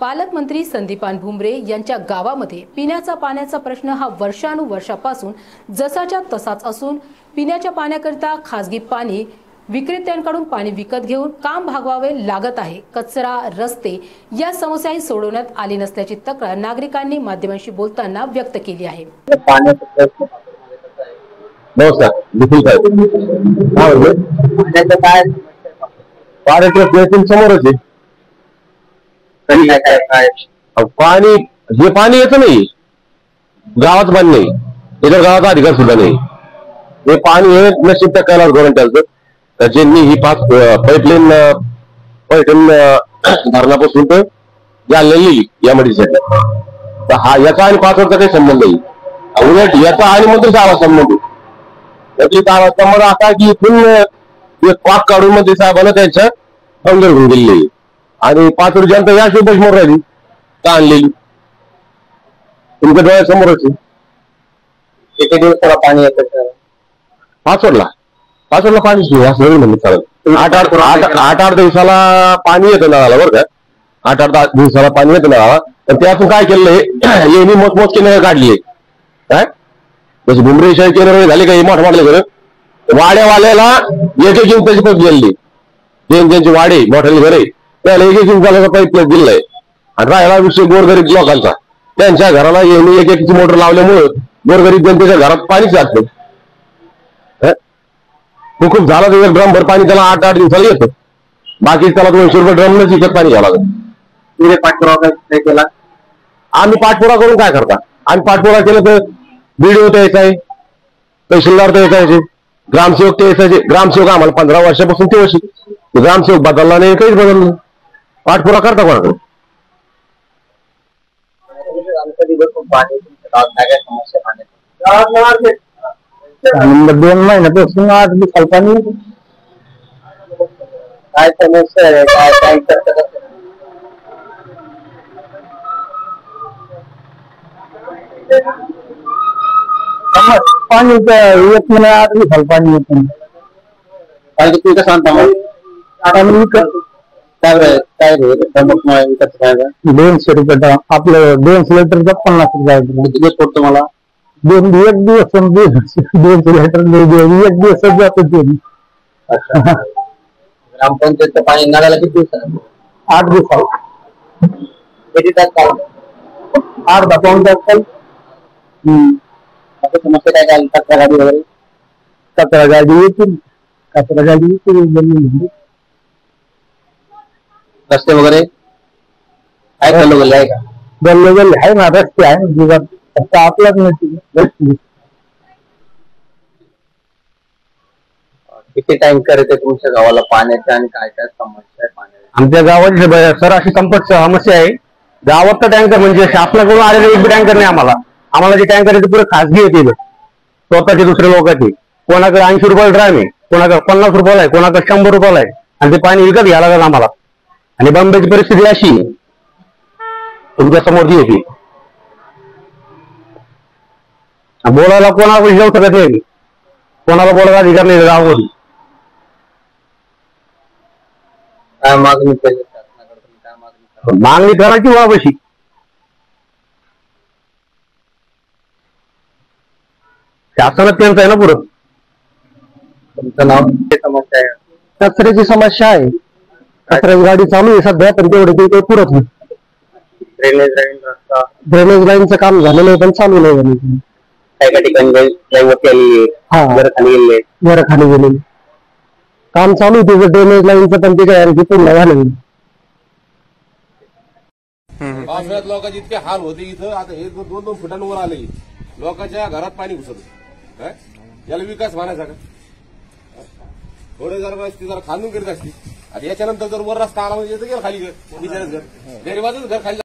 पालकमंत्री संदीपान भुमरे यांच्या गावामध्ये पिण्याचा पाण्याचा प्रश्न हा वर्षानुवर्षापासून जसाच्या तसाच असून पिण्याच्या पाण्याकरिता खासगी पाणी विक्रेत्यांकडून पाणी विकत घेऊन काम भागवावे लागत आहे. कचरा रस्ते या समस्याही सोडवण्यात आली नसल्याची तक्रार नागरिकांनी माध्यमांशी बोलताना व्यक्त केली आहे. पाण्याचा प्रश्न नमस्कार निखिल साहेब काय म्हणले पाण्याचं काय पाण्याच्या प्रयत्न समोरच आहे काय काय अहो, पाणी हे पाणी येत नाही गावात पाणी नाही. इतर गावाचा अधिकार सुद्धा नाही. हे पाणी हे नशीब त्या कैलास गोरंट्याचं त्याच्यांनी ही पाच पाईपलाईन पैठण धरणापासून तर जालनेली या मडीसाठी तर हा याचा आणि पाच वर्षाचा काही संबंध नाही. उलट याचा आणि मंत्री साहेब संबंध. आहे. त्याची काय संबंध असा की इथून एक पाक काढून मंत्री साहेबांना त्यांच्या अंगर घेऊन गेलेली आहे. आणि पाच जनता या शिवपेश मोर राहिली. का आणलेली? तुमच्या डोळ्यासमोरच आहे. किती दिवसाला पाणी येतं पाचवडला पाचवडला पाणीच नाही असं नाही म्हणलं चालेल आठ आठ आठ आठ आठ दिवसाला पाणी येतं नळाला बरं का. आठ आठ दिवसाला पाणी येतं नळाला. तर त्यातून काय केलंय? यांनी मोजमोजकी नळ काढली काय? जसे भुमरे शाही केंद्र झाले का? हे मोठं मोठले घर वाड्यावाल्याला एक एक इंचाची पाईप गेली ज्यांची वाडे मोठ्याले घरे त्याला एक एक इंचाचा पाईप दिलाय आणि राहिला विषय गोरगरीब लोकांचा. त्यांच्या घराला यांनी एक एकची मोटर लावल्यामुळं गोरगरीब जनतेच्या घरात पाणीच जात नाही. हं? हुकूम झाला तर एक ड्रम भर पाणी त्याला आठ आठ दिवसाला येतं. बाकी त्याला दोनशे रुपये ड्रम नच विकत पाणी घ्यावं लागतं. पाठपुरावा काय- केला? आम्ही पाठपुरा करून काय करता? आम्ही पाठपुरा केलं तर बीडीओ तर यायचा आहे. तहसीलदार तर यायचे ग्रामसेवक ते यायचे ग्रामसेवक आम्हाला पंधरा वर्षापासून ते वर्षी ग्रामसेवक बदलला नाही काहीच बदललं. पाठपुरा करता कोणाकडे पाणी दोन महिन्यापासून आज मी कल्पनी काय समस्या आहे काय काय करता पाणी येत नाही आज मी पाणी येत. नाही पाणी तुम्ही कसं आणता मग? आणि काय बरं, काय काय? दोनशे रुपये आपलं दोनशे लिटरचा पन्नास रुपये दिवस पडतो मला दोन एक दिवस दोनशे लिटर एक दिवस जातो ते. ग्रामपंचायतचं पाणी नळाला किती दिवस आठ दिवसाला किती तास चालतं अर्धा पाऊन तास चाल. आता समस्या काय काय? तक्रार गाडी वगैरे? कचरा गाडी येतील. कचरा गाडी येतील. रस्ते वगैरे? काय चालू गेले आहे का? गल्ले गल्ले. आहे ना रस्ते आहे. ना जीवात फक्त आपलाच नाही रस्ते किती टँकर येते तुमच्या गावाला पाण्याच्या आणि काय काय समस्या आहे पाण्याची? आमच्या गावात सर अशी संपर्क समस्या आहे. गावात तर टँकर म्हणजे शासनाकडून आलेले एक टँकर नाही आम्हाला. आम्हाला जे टँकर आहे ते पुरे खासगी येते स्वतःचे दुसऱ्या लोकांचे कोणाकडे ऐंशी रुपयाला ड्राम आहे कोणाकडे पन्नास रुपयाला आहे कोणाकडे शंभर रुपयाला आहे. आणि ते पाणी विकत घ्यायला लागलं आम्हाला. आणि बॉम्बेची परिस्थिती अशी. तुमच्यासमोर जी येते बोलायला कोणाला जाऊ शकत नाही. कोणाला बोलायला अधिकार नाही गावामध्ये काय मागणी मागणी करा? मागणी करायची व्हावशी शासनात त्यांचं आहे ना पुरं तुमचं नाव? समस्या आहे कचऱ्याची समस्या आहे. कचऱ्याची गाडी चालू आहे सध्या पण तेवढे ते काही पुरत नाही. ड्रेनेज लाईन रस्ता. ड्रेनेज लाईनचं काम झालेलं आहे पण चालू नाही झालं. काही काही ठिकाणी लाईन वरती आली हा. घर खाली गेले. वर खाली गेलेली काम चालू आहे त्याचं ड्रेनेज लाईनचं पण ते काय आणखी पूर्ण झालं नाही. पावसाळ्यात लोकांचे इतके हाल होते इथं आता हे दोन दोन फुटांवर आले. लोकांच्या घरात पाणी घुसत काय याला विकास म्हणायचा का? थोडे जर रस्ते जरा खांदून करीत असते. आता याच्यानंतर जर वर रस्ता आला म्हणजे गेलं खाली घर. बिचारच घर गरीबाचंच घर खाली